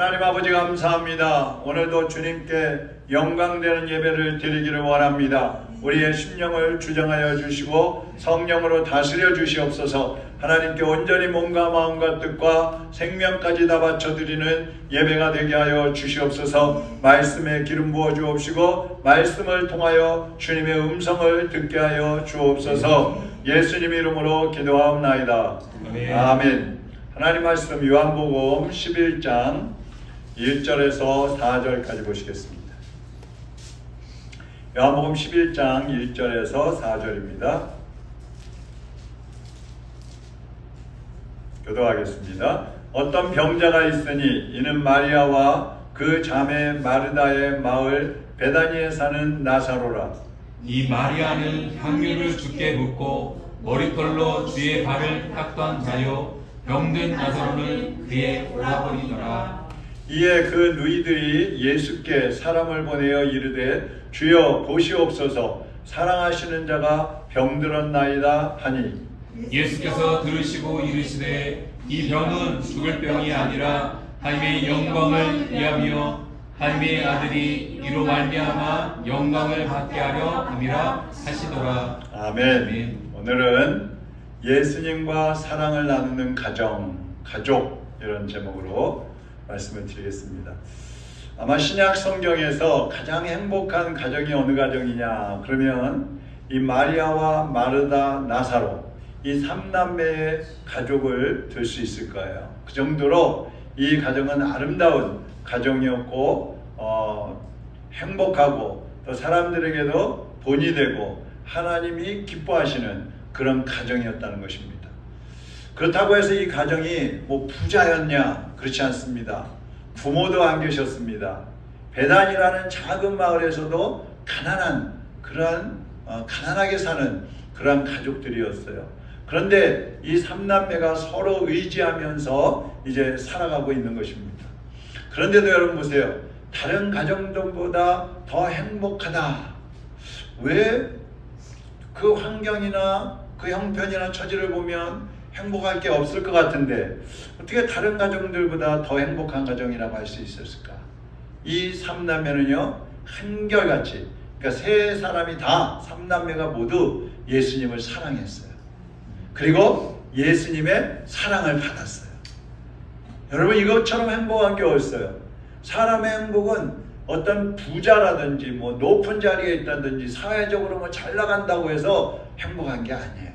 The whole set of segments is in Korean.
하나님 아버지 감사합니다. 오늘도 주님께 영광되는 예배를 드리기를 원합니다. 우리의 심령을 주정하여 주시고 성령으로 다스려 주시옵소서. 하나님께 온전히 몸과 마음과 뜻과 생명까지 다 바쳐 드리는 예배가 되게 하여 주시옵소서. 말씀에 기름 부어 주옵시고 말씀을 통하여 주님의 음성을 듣게 하여 주옵소서. 예수님 이름으로 기도하옵나이다. 아멘. 아멘. 하나님 말씀 요한복음 11장 1절에서 4절까지 보시겠습니다. 요한복음 11장 1절에서 4절입니다. 교도하겠습니다. 어떤 병자가 있으니 이는 마리아와 그 자매 마르다의 마을 베다니에 사는 나사로라. 이 마리아는 향유를 주께 붓고 머리털로 주의 발을 닦던 자요 병든 나사로는 그의 오라버니더라 이에 그 누이들이 예수께 사람을 보내어 이르되 주여 보시옵소서 사랑하시는 자가 병들었나이다 하니 예수께서 들으시고 이르시되 이 병은 죽을 병이 아니라 하나님의 영광을 위하며 하나님의 아들이 이로 말미암아 영광을 받게 하려 함이라 하시더라 아멘. 아멘. 오늘은 예수님과 사랑을 나누는 가정, 가족 이런 제목으로 말씀을 드리겠습니다. 아마 신약 성경에서 가장 행복한 가정이 어느 가정이냐 그러면 이 마리아와 마르다 나사로 이 삼남매의 가족을 들 수 있을 거예요. 그 정도로 이 가정은 아름다운 가정이었고 어, 행복하고 또 사람들에게도 본이 되고 하나님이 기뻐하시는 그런 가정이었다는 것입니다. 그렇다고 해서 이 가정이 뭐 부자였냐? 그렇지 않습니다. 부모도 안 계셨습니다. 베단이라는 작은 마을에서도 가난한 그러한 어, 가난하게 사는 그러한 가족들이었어요. 그런데 이 삼남매가 서로 의지하면서 이제 살아가고 있는 것입니다. 그런데도 여러분 보세요. 다른 가정들보다 더 행복하다. 왜 그 환경이나 그 형편이나 처지를 보면 행복할 게 없을 것 같은데 어떻게 다른 가정들보다 더 행복한 가정이라고 할 수 있었을까? 이 삼남매는요 한결같이 그러니까 세 사람이 다 삼남매가 모두 예수님을 사랑했어요. 그리고 예수님의 사랑을 받았어요. 여러분 이것처럼 행복한 게 어딨어요? 사람의 행복은 어떤 부자라든지 뭐 높은 자리에 있다든지 사회적으로 뭐 잘 나간다고 해서 행복한 게 아니에요.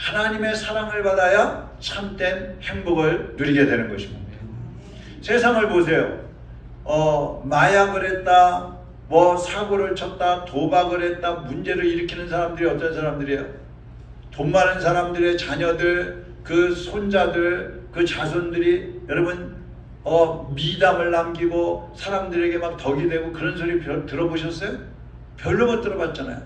하나님의 사랑을 받아야 참된 행복을 누리게 되는 것입니다. 세상을 보세요. 어, 마약을 했다, 뭐 사고를 쳤다, 도박을 했다, 문제를 일으키는 사람들이 어떤 사람들이에요? 돈 많은 사람들의 자녀들, 그 손자들, 그 자손들이 여러분 어, 미담을 남기고 사람들에게 막 덕이 되고 그런 소리 별, 들어보셨어요? 별로 못 들어봤잖아요.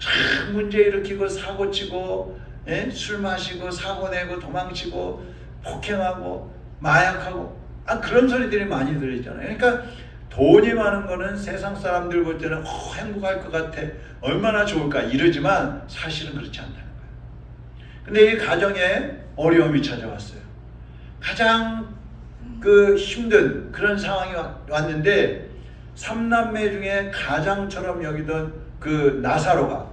참 문제 일으키고 사고 치고 예? 술 마시고 사고 내고 도망치고 폭행하고 마약하고 아 그런 소리들이 많이 들리잖아요. 그러니까 돈이 많은 거는 세상 사람들 볼 때는 어, 행복할 것 같아 얼마나 좋을까 이러지만 사실은 그렇지 않다는 거예요. 근데 이 가정에 어려움이 찾아왔어요. 가장 그 힘든 그런 상황이 왔- 왔는데 삼남매 중에 가장처럼 여기던 그 나사로가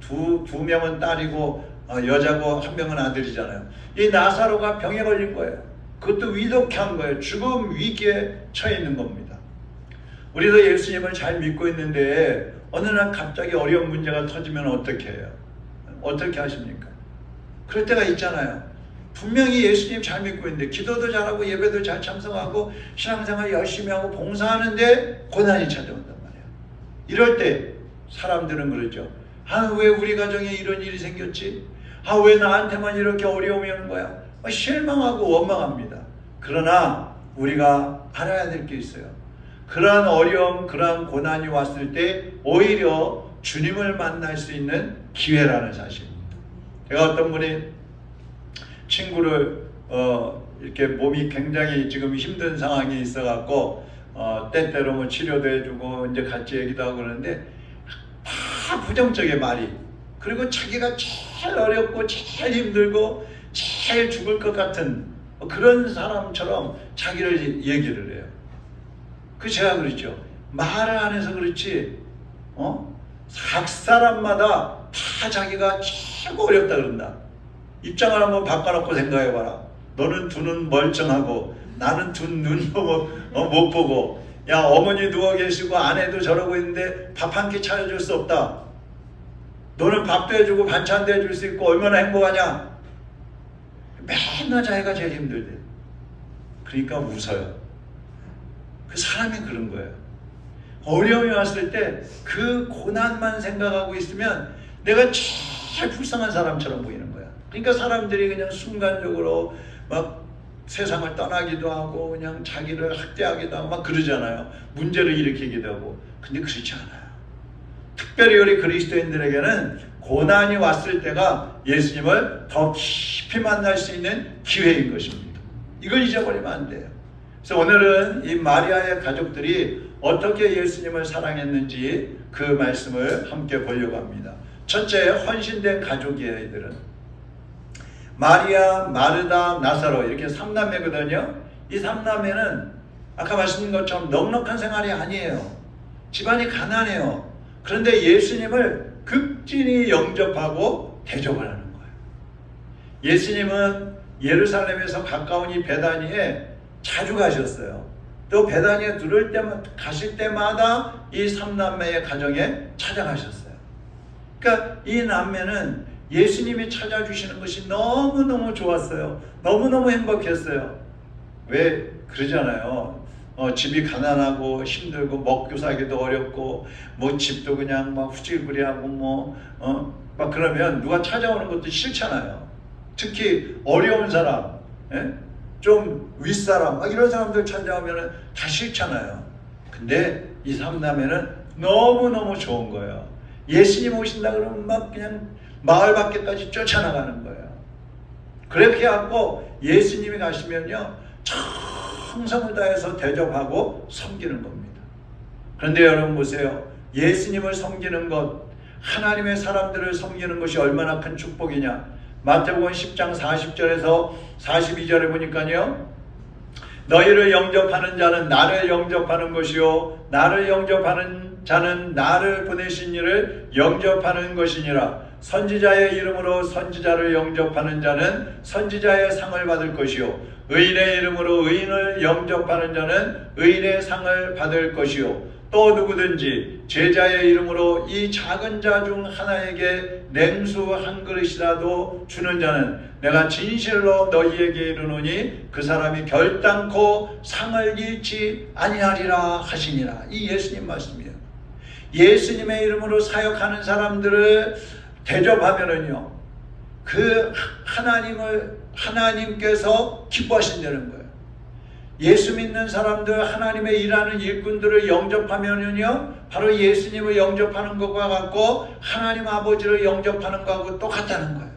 두, 두 명은 딸이고 어, 여자고 한 명은 아들이잖아요. 이 나사로가 병에 걸린 거예요. 그것도 위독한 거예요. 죽음 위기에 처해 있는 겁니다. 우리도 예수님을 잘 믿고 있는데 어느 날 갑자기 어려운 문제가 터지면 어떻게 해요? 어떻게 하십니까? 그럴 때가 있잖아요. 분명히 예수님 잘 믿고 있는데 기도도 잘하고 예배도 잘 참석하고 신앙생활 열심히 하고 봉사하는데 고난이 찾아온단 말이에요. 이럴 때 사람들은 그러죠. 아 왜 우리 가정에 이런 일이 생겼지? 아 왜 나한테만 이렇게 어려움이 오는 거야? 아, 실망하고 원망합니다. 그러나 우리가 알아야 될 게 있어요. 그러한 어려움, 그러한 고난이 왔을 때 오히려 주님을 만날 수 있는 기회라는 사실입니다. 제가 어떤 분이 친구를 어 이렇게 몸이 굉장히 지금 힘든 상황이 있어갖고 어 때때로 뭐 치료도 해주고 이제 같이 얘기도 하고 그러는데 다 부정적인 말이 그리고 자기가 제일 어렵고 제일 힘들고 제일 죽을 것 같은 어, 그런 사람처럼 자기를 얘기를 해요. 그 제가 그랬죠. 말을 안 해서 그렇지, 어? 각 사람마다 다 자기가 최고 어렵다 그런다. 입장을 한번 바꿔놓고 생각해봐라. 너는 두 눈 멀쩡하고 나는 두 눈도 못, 어, 못 보고 야 어머니 누워 계시고 아내도 저러고 있는데 밥 한 끼 차려줄 수 없다. 너는 밥도 해주고 반찬도 해줄 수 있고 얼마나 행복하냐. 맨날 자기가 제일 힘들대. 그러니까 웃어요. 그 사람이 그런 거예요. 어려움이 왔을 때 그 고난만 생각하고 있으면 내가 제일 불쌍한 사람처럼 보이는 거야. 그러니까 사람들이 그냥 순간적으로 막 세상을 떠나기도 하고 그냥 자기를 학대하기도 하고 막 그러잖아요. 문제를 일으키기도 하고. 근데 그렇지 않아요. 특별히 우리 그리스도인들에게는 고난이 왔을 때가 예수님을 더 깊이 만날 수 있는 기회인 것입니다. 이걸 잊어버리면 안 돼요. 그래서 오늘은 이 마리아의 가족들이 어떻게 예수님을 사랑했는지 그 말씀을 함께 보려고 합니다. 첫째, 헌신된 가족이에요, 이들은. 마리아, 마르다, 나사로 이렇게 삼남매거든요. 이 삼남매는 아까 말씀드린 것처럼 넉넉한 생활이 아니에요. 집안이 가난해요. 그런데 예수님을 극진히 영접하고 대접을 하는 거예요. 예수님은 예루살렘에서 가까운 이 베다니에 자주 가셨어요. 또 베다니에 들을 때만 가실 때마다 이 삼남매의 가정에 찾아가셨어요. 그러니까 이 남매는 예수님이 찾아주시는 것이 너무너무 좋았어요. 너무너무 행복했어요. 왜 그러잖아요. 어, 집이 가난하고 힘들고 먹고 살기도 어렵고 뭐 집도 그냥 막 후질구리하고 뭐 어 막 그러면 누가 찾아오는 것도 싫잖아요. 특히 어려운 사람, 예? 좀 윗사람 막 이런 사람들 찾아오면은 다 싫잖아요. 근데 이 삼남매는 너무 너무 좋은 거예요. 예수님 오신다 그러면 막 그냥 마을 밖에까지 쫓아나가는 거예요. 그렇게 하고 예수님이 가시면요 정성을 다해서 대접하고 섬기는 겁니다. 그런데 여러분 보세요. 예수님을 섬기는 것, 하나님의 사람들을 섬기는 것이 얼마나 큰 축복이냐. 마태복음 10장 40절에서 42절에 보니까요. 너희를 영접하는 자는 나를 영접하는 것이요 나를 영접하는 자는 나를 보내신 이를 영접하는 것이니라 선지자의 이름으로 선지자를 영접하는 자는 선지자의 상을 받을 것이요 의인의 이름으로 의인을 영접하는 자는 의인의 상을 받을 것이요 또 누구든지 제자의 이름으로 이 작은 자 중 하나에게 냉수 한 그릇이라도 주는 자는 내가 진실로 너희에게 이르노니 그 사람이 결단코 상을 잃지 아니하리라 하시니라 이 예수님 말씀이에요. 예수님의 이름으로 사역하는 사람들을 대접하면은요 그 하나님을 하나님께서 기뻐하신다는 거예요. 예수 믿는 사람들 하나님의 일하는 일꾼들을 영접하면은요 바로 예수님을 영접하는 것과 같고 하나님 아버지를 영접하는 것하고 똑같다는 거예요.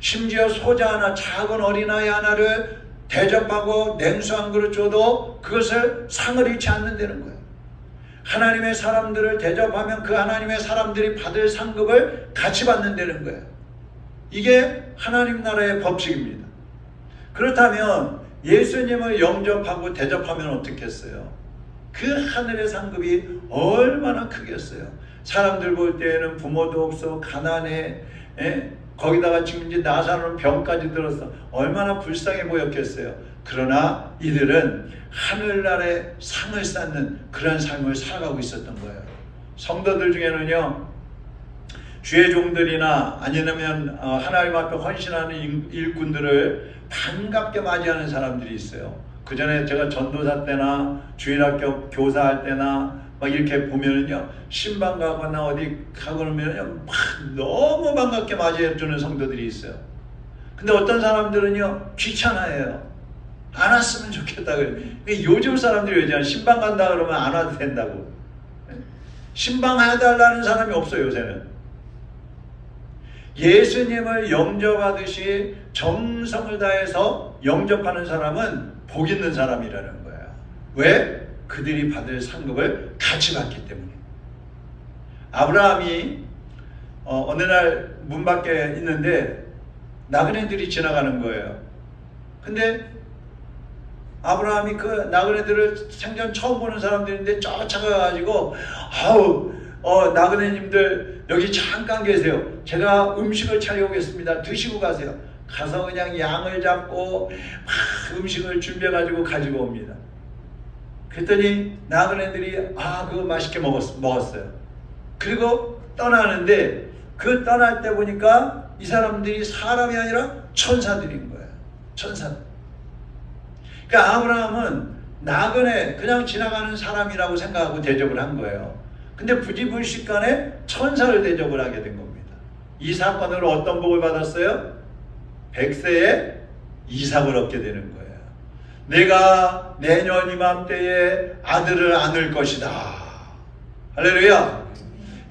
심지어 소자 하나 작은 어린아이 하나를 대접하고 냉수 한 그릇 줘도 그것을 상을 잃지 않는다는 거예요. 하나님의 사람들을 대접하면 그 하나님의 사람들이 받을 상급을 같이 받는다는 거예요. 이게 하나님 나라의 법칙입니다. 그렇다면 예수님을 영접하고 대접하면 어떻겠어요? 그 하늘의 상급이 얼마나 크겠어요? 사람들 볼 때에는 부모도 없어 가난해 에? 거기다가 지금 이제 나사로는 병까지 들었어 얼마나 불쌍해 보였겠어요. 그러나 이들은 하늘나라의 상을 쌓는 그런 삶을 살아가고 있었던 거예요. 성도들 중에는요 주의 종들이나 아니면 어, 하나님 앞에 헌신하는 일꾼들을 반갑게 맞이하는 사람들이 있어요. 그 전에 제가 전도사 때나 주일학교 교사할 때나 막 이렇게 보면은요 신방 가거나 어디 가고 그러면요 막 너무 반갑게 맞이해 주는 성도들이 있어요. 근데 어떤 사람들은요 귀찮아해요. 안 왔으면 좋겠다 그래. 요즘 사람들이 왜냐 신방 간다 그러면 안 와도 된다고. 신방 해달라는 사람이 없어요 요새는. 예수님을 영접하듯이 정성을 다해서 영접하는 사람은 복 있는 사람이라는 거예요. 왜? 그들이 받을 상급을 같이 받기 때문에. 아브라함이 어, 어느 날 문 밖에 있는데 나그네들이 지나가는 거예요. 근데 아브라함이 그 나그네들을 생전 처음 보는 사람들인데 쫓아가가지고 아우 어 나그네님들 여기 잠깐 계세요. 제가 음식을 차려오겠습니다. 드시고 가세요. 가서 그냥 양을 잡고 막 음식을 준비해가지고 가지고 옵니다. 그랬더니 나그네들이 아 그거 맛있게 먹었, 먹었어요. 그리고 떠나는데 그 떠날 때 보니까 이 사람들이 사람이 아니라 천사들인 거예요. 천사들. 그러니까 아브라함은 나그네 그냥 지나가는 사람이라고 생각하고 대접을 한 거예요. 근데 부지불식간에 천사를 대접을 하게 된 겁니다. 이 사건으로 어떤 복을 받았어요? 백세에 이삭을 얻게 되는 거예요. 내가 내년 이맘때에 아들을 안을 것이다. 할렐루야.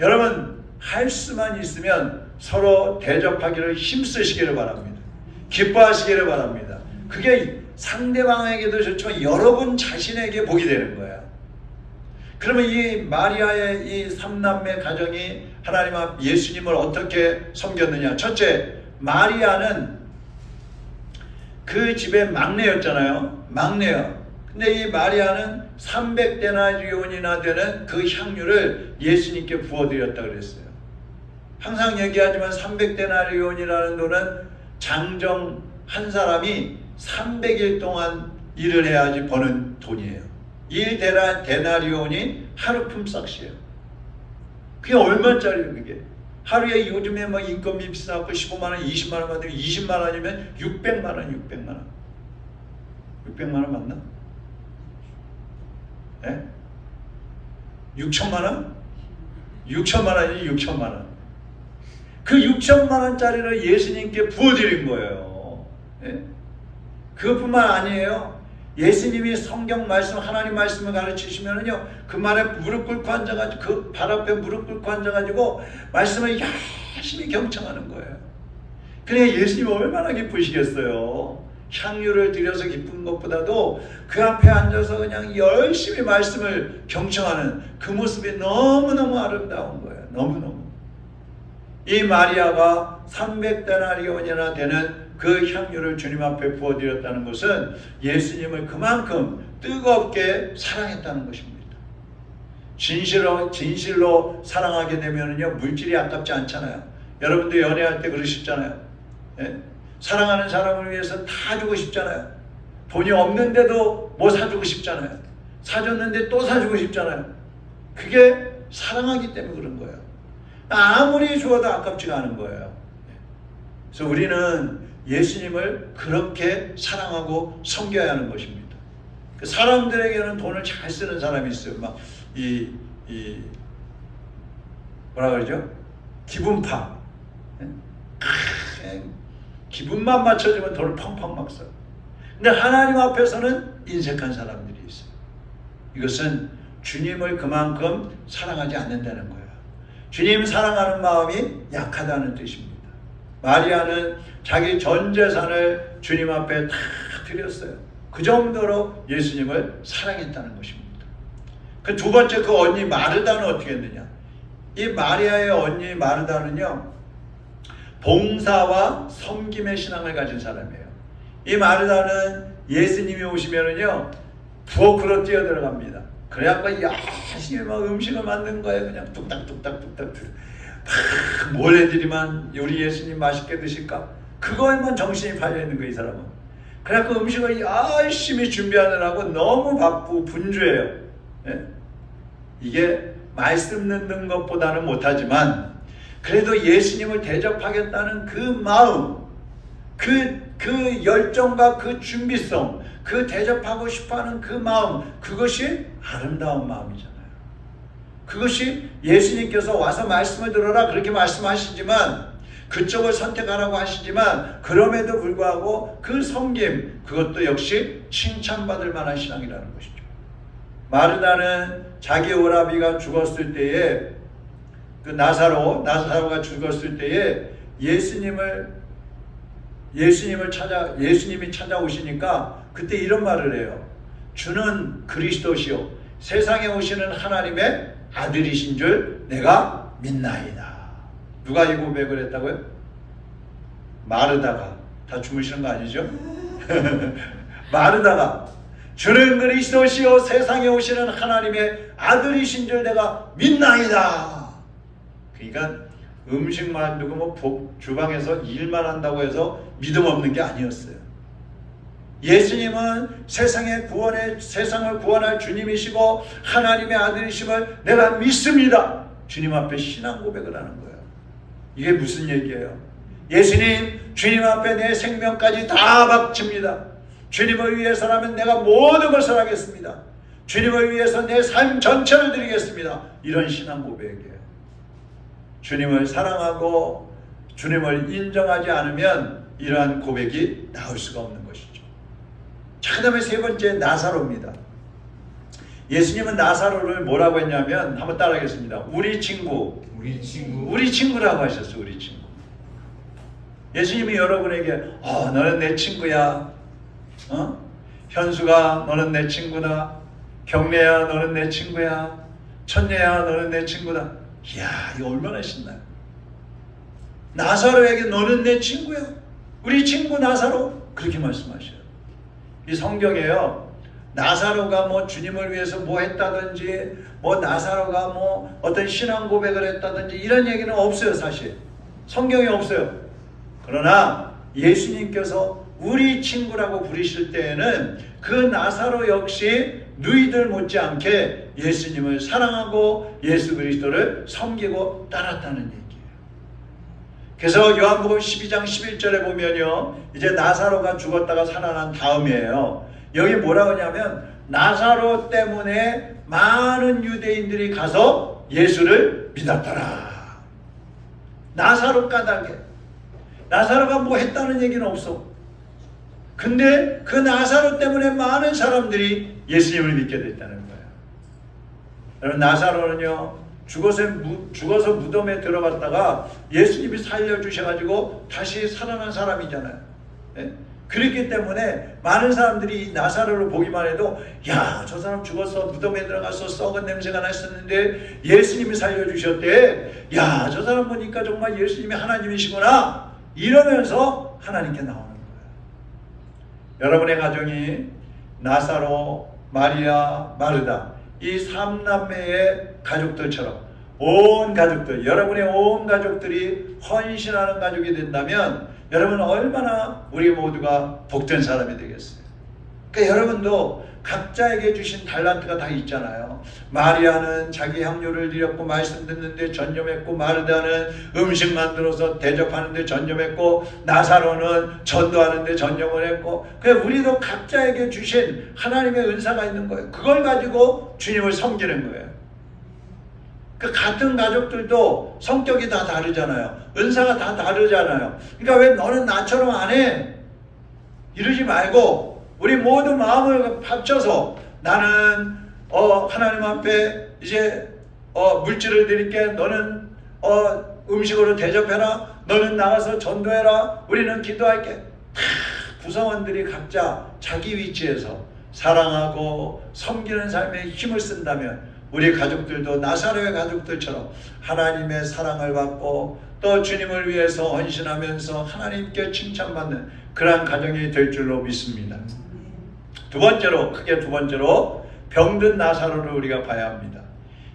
여러분 할 수만 있으면 서로 대접하기를 힘쓰시기를 바랍니다. 기뻐하시기를 바랍니다. 그게 상대방에게도 좋지만 여러분 자신에게 복이 되는 거야. 그러면 이 마리아의 이 삼남매 가정이 하나님 앞 예수님을 어떻게 섬겼느냐? 첫째, 마리아는 그 집의 막내였잖아요. 막내요. 근데 이 마리아는 300데나리온이나 되는 그 향유를 예수님께 부어드렸다 그랬어요. 항상 얘기하지만 300데나리온이라는 돈은 장정 한 사람이 300일 동안 일을 해야지 버는 돈이에요. 1데나 데나리온이 하루 품삯이에요. 그게 얼마짜리예요, 그게? 하루에 요즘에 뭐 인건비 비싸고 15만 원, 20만 원 받으면 20만 원이면 600만 원, 600만 원. 600만 원 맞나? 예? 6천만 원? 6천만 원이지 6천만 원. 그 6천만 원짜리를 예수님께 부어드린 거예요. 예? 그것뿐만 아니에요. 예수님이 성경 말씀, 하나님 말씀을 가르치시면은요, 그 말에 무릎 꿇고 앉아가지고, 그 발 앞에 무릎 꿇고 앉아가지고, 말씀을 열심히 경청하는 거예요. 그래, 예수님이 얼마나 기쁘시겠어요. 향유를 드려서 기쁜 것보다도 그 앞에 앉아서 그냥 열심히 말씀을 경청하는 그 모습이 너무너무 아름다운 거예요. 너무너무. 이 마리아가 300데나리온이나 되는 그 향유를 주님 앞에 부어드렸다는 것은 예수님을 그만큼 뜨겁게 사랑했다는 것입니다. 진실로, 진실로 사랑하게 되면은요, 물질이 아깝지 않잖아요. 여러분도 연애할 때 그러셨잖아요. 예? 사랑하는 사람을 위해서 다 주고 싶잖아요. 돈이 없는데도 뭐 사주고 싶잖아요. 사줬는데 또 사주고 싶잖아요. 그게 사랑하기 때문에 그런 거예요. 아무리 주어도 아깝지가 않은 거예요. 그래서 우리는 예수님을 그렇게 사랑하고 섬겨야 하는 것입니다. 그 사람들에게는 돈을 잘 쓰는 사람이 있어요. 막 이 이 뭐라 그러죠? 기분파. 예? 크, 기분만 맞춰주면 돈을 펑펑 막 써. 근데 하나님 앞에서는 인색한 사람들이 있어요. 이것은 주님을 그만큼 사랑하지 않는다는 거예요. 주님 사랑하는 마음이 약하다는 뜻입니다. 마리아는 자기 전 재산을 주님 앞에 다 드렸어요. 그 정도로 예수님을 사랑했다는 것입니다. 그 두 번째 그 언니 마르다는 어떻게 했느냐? 이 마리아의 언니 마르다는요, 봉사와 섬김의 신앙을 가진 사람이에요. 이 마르다는 예수님이 오시면은요, 부엌으로 뛰어 들어갑니다. 그래갖고 열심히 막 음식을 만든 거예요. 그냥 뚝딱뚝딱 뚝딱 뭘 해드리면 우리 예수님 맛있게 드실까? 그거에만 정신이 팔려 있는 거예요, 이 사람은. 그래갖고 음식을 열심히 준비하느라고 너무 바쁘고 분주해요. 예? 이게 말씀 듣는 것보다는 못하지만 그래도 예수님을 대접하겠다는 그 마음, 그, 그 열정과 그 준비성, 그 대접하고 싶어 하는 그 마음, 그것이 아름다운 마음이잖아요. 그것이 예수님께서 와서 말씀을 들어라 그렇게 말씀하시지만 그쪽을 선택하라고 하시지만 그럼에도 불구하고 그 섬김 그것도 역시 칭찬받을 만한 신앙이라는 것이죠. 마르다는 자기 오라비가 죽었을 때에 그 나사로 나사로가 죽었을 때에 예수님을 예수님을 찾아 예수님이 찾아오시니까 그때 이런 말을 해요. 주는 그리스도시요 세상에 오시는 하나님의 아들이신 줄 내가 믿나이다. 누가 이 고백을 했다고요? 마르다가 다 주무시는 거 아니죠? 마르다가 주는 그리스도시요 세상에 오시는 하나님의 아들이신 줄 내가 믿나이다. 그러니까 음식만 두고 뭐 복- 주방에서 일만 한다고 해서 믿음 없는 게 아니었어요. 예수님은 세상의 구원의 세상을 구원할 주님이시고 하나님의 아들이심을 내가 믿습니다. 주님 앞에 신앙 고백을 하는 거예요. 이게 무슨 얘기예요? 예수님 주님 앞에 내 생명까지 다 바칩니다. 주님을 위해서라면 내가 모든 것을 하겠습니다. 주님을 위해서 내 삶 전체를 드리겠습니다. 이런 신앙 고백이에요. 주님을 사랑하고 주님을 인정하지 않으면 이러한 고백이 나올 수가 없는 것이죠. 자, 그 다음에 세 번째 나사로입니다. 예수님은 나사로를 뭐라고 했냐면 한번 따라하겠습니다. 우리 친구, 우리 친구 우리 친구라고 하셨어, 우리 친구. 예수님이 여러분에게, 어, 너는 내 친구야. 어? 현수가 너는 내 친구다. 경례야, 너는 내 친구야. 천례야, 너는 내 친구다. 이야, 이거 얼마나 신나요. 나사로에게 너는 내 친구야. 우리 친구 나사로. 그렇게 말씀하셔요. 이 성경에요. 나사로가 뭐 주님을 위해서 뭐 했다든지, 뭐 나사로가 뭐 어떤 신앙 고백을 했다든지 이런 얘기는 없어요, 사실. 성경에 없어요. 그러나 예수님께서 우리 친구라고 부르실 때에는 그 나사로 역시 누이들 못지않게 예수님을 사랑하고 예수 그리스도를 섬기고 따랐다는 얘기예요. 그래서 요한복음 12장 11절에 보면요. 이제 나사로가 죽었다가 살아난 다음이에요. 여기 뭐라고 하냐면 나사로 때문에 많은 유대인들이 가서 예수를 믿었더라. 나사로 까닭에 나사로가 뭐 했다는 얘기는 없어. 근데 그 나사로 때문에 많은 사람들이 예수님을 믿게 됐다는 거예요. 여러분 나사로는요 죽어서 무덤에 들어갔다가 예수님이 살려주셔가지고 다시 살아난 사람이잖아요. 예? 그렇기 때문에 많은 사람들이 이 나사로를 보기만 해도 야 저 사람 죽어서 무덤에 들어가서 썩은 냄새가 났었는데 예수님이 살려주셨대. 야 저 사람 보니까 정말 예수님이 하나님이시구나. 이러면서 하나님께 나오는 거예요. 여러분의 가정이 나사로, 마리아, 마르다 이 삼남매의 가족들처럼 온 가족들, 여러분의 온 가족들이 헌신하는 가족이 된다면 여러분 얼마나 우리 모두가 복된 사람이 되겠어요. 그러니까 여러분도 각자에게 주신 달란트가 다 있잖아요. 마리아는 자기 향료를 드렸고 말씀 듣는데 전념했고 마르다는 음식 만들어서 대접하는데 전념했고 나사로는 전도하는데 전념을 했고 그 우리도 각자에게 주신 하나님의 은사가 있는 거예요. 그걸 가지고 주님을 섬기는 거예요. 그 같은 가족들도 성격이 다 다르잖아요. 은사가 다 다르잖아요. 그러니까 왜 너는 나처럼 안 해? 이러지 말고 우리 모두 마음을 합쳐서 나는 어 하나님 앞에 이제 어 물질을 드릴게 너는 어 음식으로 대접해라 너는 나가서 전도해라 우리는 기도할게 다 구성원들이 각자 자기 위치에서 사랑하고 섬기는 삶에 힘을 쓴다면 우리 가족들도 나사로의 가족들처럼 하나님의 사랑을 받고 또 주님을 위해서 헌신하면서 하나님께 칭찬받는 그러한 가정이 될 줄로 믿습니다. 두 번째로 크게 두 번째로 병든 나사로를 우리가 봐야 합니다.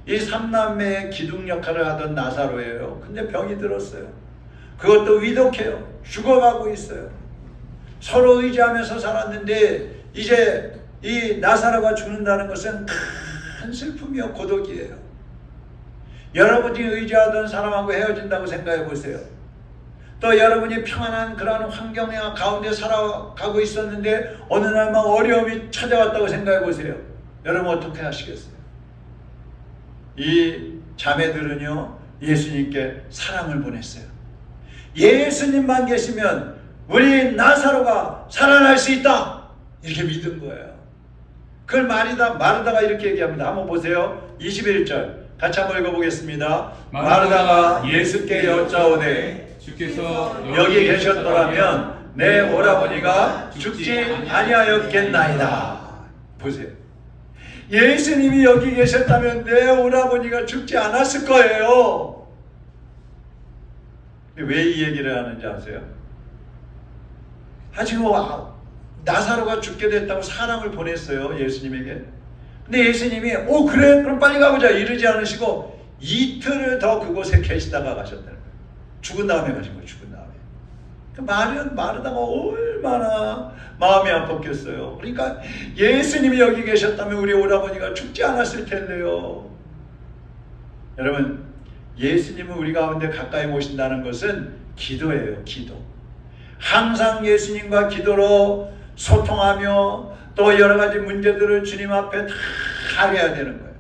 이 삼남매의 기둥 역할을 하던 나사로예요. 근데 병이 들었어요. 그것도 위독해요. 죽어가고 있어요. 서로 의지하면서 살았는데 이제 이 나사로가 죽는다는 것은 큰 슬픔이요 고독이에요. 여러분이 의지하던 사람하고 헤어진다고 생각해 보세요. 또 여러분이 평안한 그러한 환경 가운데 살아가고 있었는데 어느 날 막 어려움이 찾아왔다고 생각해 보세요. 여러분 어떻게 하시겠어요? 이 자매들은요 예수님께 사랑을 보냈어요. 예수님만 계시면 우리 나사로가 살아날 수 있다 이렇게 믿은 거예요. 그걸 마리다 마르다가 이렇게 얘기합니다. 한번 보세요. 21절 같이 한번 읽어보겠습니다. 마르다가 예수께 여짜오되 주께서 여기 계셨더라면 내 오라버니가 죽지 아니하였겠나이다. 보세요. 예수님이 여기 계셨다면 내 오라버니가 죽지 않았을 거예요. 왜 이 얘기를 하는지 아세요? 아 와, 나사로가 죽게 됐다고 사람을 보냈어요 예수님에게. 근데 예수님이 오 그래 그럼 빨리 가보자 이러지 않으시고 이틀을 더 그곳에 계시다가 가셨다는 거예요. 죽은 다음에 가신 거예요. 죽은 다음에. 그 마른 마르다가 얼마나 마음이 아팠겠어요. 그러니까 예수님이 여기 계셨다면 우리 오라버니가 죽지 않았을 텐데요. 여러분 예수님을 우리 가운데 가까이 모신다는 것은 기도예요. 기도. 항상 예수님과 기도로 소통하며 또 여러 가지 문제들을 주님 앞에 다 하려야 되는 거예요.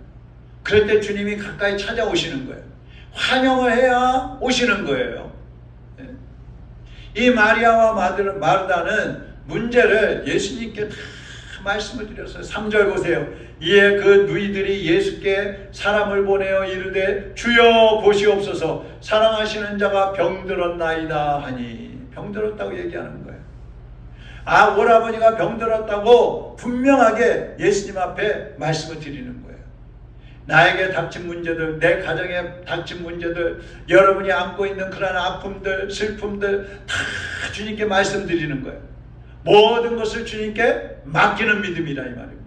그럴 때 주님이 가까이 찾아오시는 거예요. 환영을 해야 오시는 거예요. 예. 이 마리아와 마르다는 문제를 예수님께 다 말씀을 드렸어요. 3절 보세요. 이에 그 누이들이 예수께 사람을 보내어 이르되 주여 보시옵소서 사랑하시는 자가 병들었나이다 하니 병들었다고 얘기하는 거예요. 아 오라버니가 병들었다고 분명하게 예수님 앞에 말씀을 드리는 거예요. 나에게 닥친 문제들, 내 가정에 닥친 문제들, 여러분이 안고 있는 그런 아픔들, 슬픔들 다 주님께 말씀드리는 거예요. 모든 것을 주님께 맡기는 믿음이라 이 말입니다.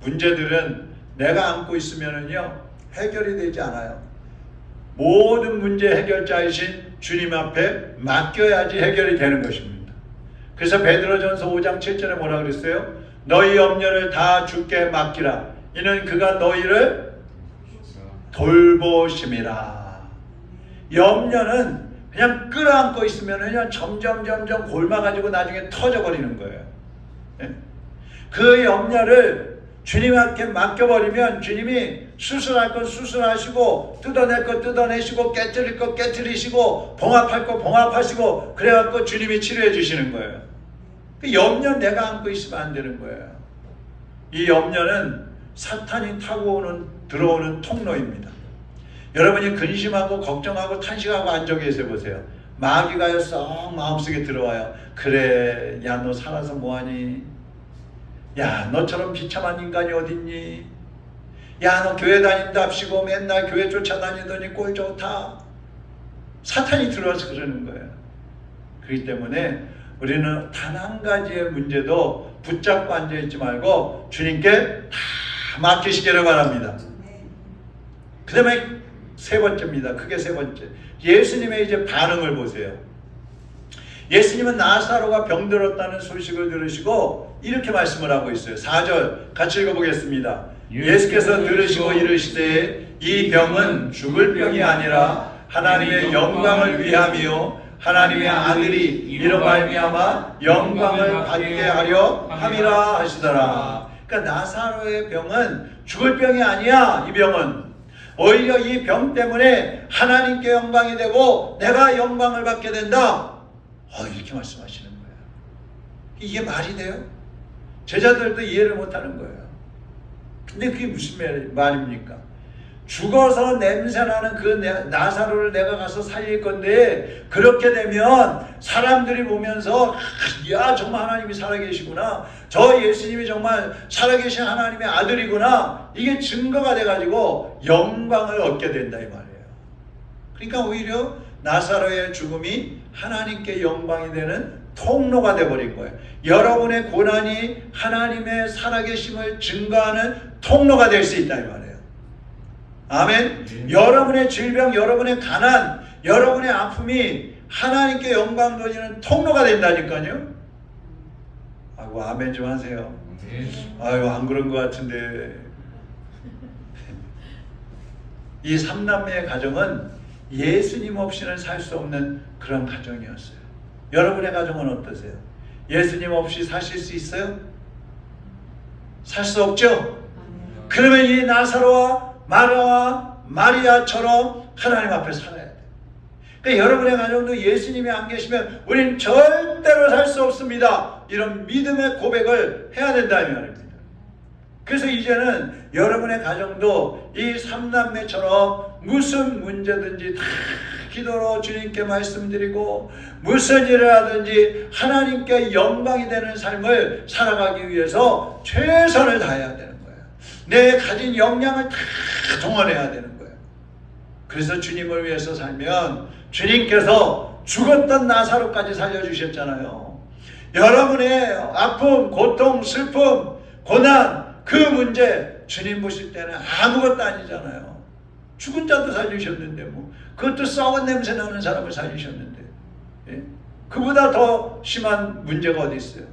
문제들은 내가 안고 있으면은요 해결이 되지 않아요. 모든 문제 해결자이신 주님 앞에 맡겨야지 해결이 되는 것입니다. 그래서 베드로전서 5장 7절에 뭐라 그랬어요? 너희 염려를 다 주께 맡기라. 이는 그가 너희를 돌보심이라. 염려는 그냥 끌어안고 있으면 그냥 점점 점점 골마가지고 나중에 터져버리는 거예요. 예? 그 염려를 주님 앞에 맡겨버리면 주님이 수술할 건 수술하시고 뜯어낼 거 뜯어내시고 깨뜨릴 거 깨뜨리시고 봉합할 거 봉합하시고 그래갖고 주님이 치료해 주시는 거예요. 그 염려 내가 안고 있으면 안 되는 거예요. 이 염려는 사탄이 타고 오는 들어오는 통로입니다. 여러분이 근심하고 걱정하고 탄식하고 앉아 계세요 보세요. 마귀가요 썩 마음속에 들어와요. 그래, 야 너 살아서 뭐하니? 야 너처럼 비참한 인간이 어딨니? 야 너 교회 다닌답시고 맨날 교회 쫓아다니더니 꼴 좋다. 사탄이 들어와서 그러는 거예요. 그렇기 때문에 우리는 단 한 가지의 문제도 붙잡고 앉아 있지 말고 주님께 다 맡기시기를 바랍니다. 그 다음에 세 번째입니다. 크게 세 번째. 예수님의 이제 반응을 보세요. 예수님은 나사로가 병들었다는 소식을 들으시고 이렇게 말씀을 하고 있어요. 4절 같이 읽어보겠습니다. 예수께서 들으시고 이르시되 이 병은 죽을 병이 아니라 하나님의 영광을 위함이요 하나님의 아들이 이로 말미암아 영광을 받게 하려 함이라 하시더라. 그러니까 나사로의 병은 죽을 병이 아니야. 이 병은 오히려 이 병 때문에 하나님께 영광이 되고 내가 영광을 받게 된다. 어, 이렇게 말씀하시는 거예요. 이게 말이 돼요? 제자들도 이해를 못하는 거예요. 근데 그게 무슨 말- 말입니까? 죽어서 냄새나는 그 내- 나사로를 내가 가서 살릴 건데 그렇게 되면 사람들이 보면서 아, 야 정말 하나님이 살아계시구나. 저 예수님이 정말 살아계신 하나님의 아들이구나. 이게 증거가 돼가지고 영광을 얻게 된다 이 말이에요. 그러니까 오히려 나사로의 죽음이 하나님께 영광이 되는 통로가 돼버린 거예요. 여러분의 고난이 하나님의 살아계심을 증거하는 통로가 될 수 있다 이 말이에요 아멘. 네. 여러분의 질병, 여러분의 가난, 여러분의 아픔이 하나님께 영광 돌리는 통로가 된다니까요. 아이고 아멘 좀 하세요. 아유 안 그런 것 같은데. 이 삼남매의 가정은 예수님 없이는 살 수 없는 그런 가정이었어요. 여러분의 가정은 어떠세요? 예수님 없이 사실 수 있어요? 살 수 없죠? 그러면 이 나사로와 마라와 마리아처럼 하나님 앞에 살아야 돼. 그러니까 여러분의 가정도 예수님이 안 계시면 우리는 절대로 살 수 없습니다. 이런 믿음의 고백을 해야 된다 이 말입니다. 그래서 이제는 여러분의 가정도 이 삼남매처럼 무슨 문제든지 다 기도로 주님께 말씀드리고 무슨 일을 하든지 하나님께 영광이 되는 삶을 살아가기 위해서 최선을 다해야 되는. 내 가진 역량을 다 동원해야 되는 거예요. 그래서 주님을 위해서 살면 주님께서 죽었던 나사로까지 살려주셨잖아요. 여러분의 아픔, 고통, 슬픔, 고난, 그 문제 주님 보실 때는 아무것도 아니잖아요. 죽은 자도 살리셨는데 뭐 그것도 썩은 냄새 나는 사람을 살리셨는데 예? 그보다 더 심한 문제가 어디 있어요?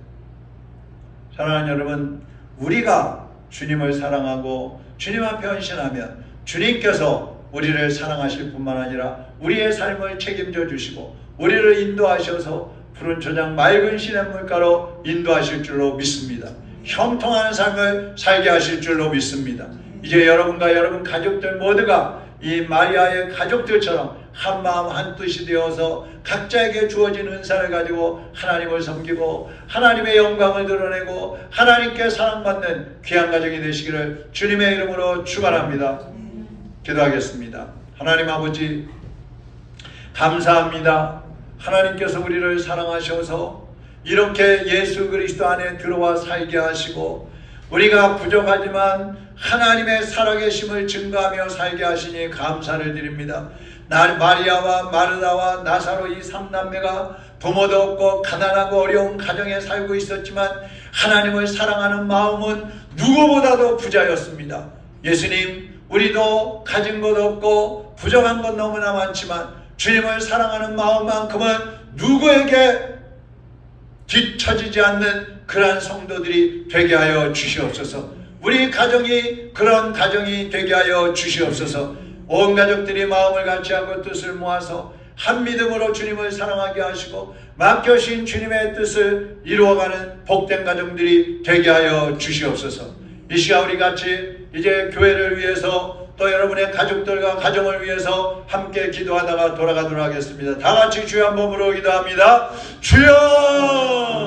사랑하는 여러분, 우리가 주님을 사랑하고 주님 앞에 헌신하면 주님께서 우리를 사랑하실 뿐만 아니라 우리의 삶을 책임져 주시고 우리를 인도하셔서 푸른 초장 맑은 시냇물가로 인도하실 줄로 믿습니다. 형통하는 삶을 살게 하실 줄로 믿습니다. 이제 여러분과 여러분 가족들 모두가 이 마리아의 가족들처럼 한 마음 한 뜻이 되어서 각자에게 주어진 은사를 가지고 하나님을 섬기고 하나님의 영광을 드러내고 하나님께 사랑받는 귀한 가정이 되시기를 주님의 이름으로 축원합니다. 기도하겠습니다. 하나님 아버지 감사합니다. 하나님께서 우리를 사랑하셔서 이렇게 예수 그리스도 안에 들어와 살게 하시고 우리가 부족하지만 하나님의 살아계심을 증거하며 살게 하시니 감사를 드립니다. 나 마리아와 마르다와 나사로 이 삼남매가 부모도 없고 가난하고 어려운 가정에 살고 있었지만 하나님을 사랑하는 마음은 누구보다도 부자였습니다. 예수님, 우리도 가진 것 없고 부족한 것 너무나 많지만 주님을 사랑하는 마음만큼은 누구에게 뒤처지지 않는 그러한 성도들이 되게 하여 주시옵소서. 우리 가정이 그런 가정이 되게 하여 주시옵소서. 온 가족들이 마음을 같이 하고 뜻을 모아서 한 믿음으로 주님을 사랑하게 하시고 맡겨신 주님의 뜻을 이루어가는 복된 가정들이 되게 하여 주시옵소서. 이 시간 우리 같이 이제 교회를 위해서 또 여러분의 가족들과 가정을 위해서 함께 기도하다가 돌아가도록 하겠습니다. 다 같이 주여 한 번으로 기도합니다. 주여!